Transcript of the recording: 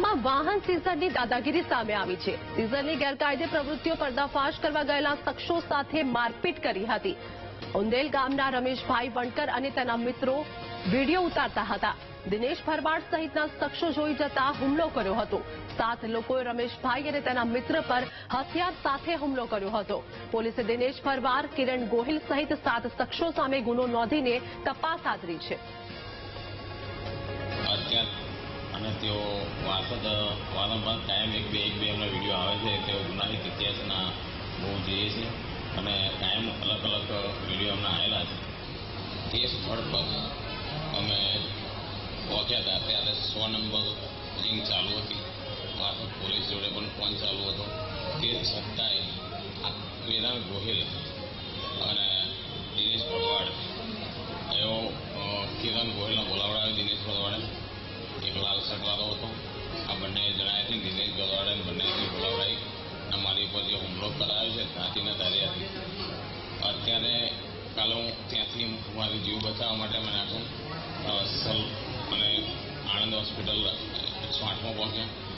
વડોદરામાં વાહન સીઝરની દાદાગીરી સામે આવી છે. સીઝરની ગેરકાયદે પ્રવૃત્તિઓ પર્દાફાશ કરવા ગયેલા શખ્સો સાથે મારપીટ કરી હતી. ઉંદેલ ગામના રમેશભાઈ વણકર અને તેના મિત્રો વીડિયો ઉતારતા હતા. દિનેશ ભરવાડ સહિતના શખ્સો જોઈ જતા હુમલો કર્યો હતો. સાત લોકોએ રમેશભાઈ અને તેના મિત્ર પર હથિયાર સાથે હુમલો કર્યો હતો. પોલીસે દિનેશ ભરવાડ, કિરણ ગોહિલ સહિત સાત શખ્સો સામે ગુનો નોંધીને તપાસ આદરી છે. અને તેઓ વાસદ વારંવાર કાયમ એક બે એક બે એમના વીડિયો આવે છે તેઓ ગુનાહિત ઇતિહાસના બહુ જોઈએ છે. અને કાયમ અલગ અલગ વીડિયો એમના આવેલા છે. તે સ્થળ પર અમે પહોંચ્યા હતા. ત્યારે સો નંબર રિંગ ચાલુ હતી. વાસદ પોલીસ જોડે પણ ફોન ચાલુ હતો. તે છતાંય આ વેદાંત ગોહિલ અને કાલે હું ત્યાંથી મારી જીવ બચાવવા માટે મને આખું સલ, અને આણંદ હોસ્પિટલ આઠમાં પહોંચ્યા.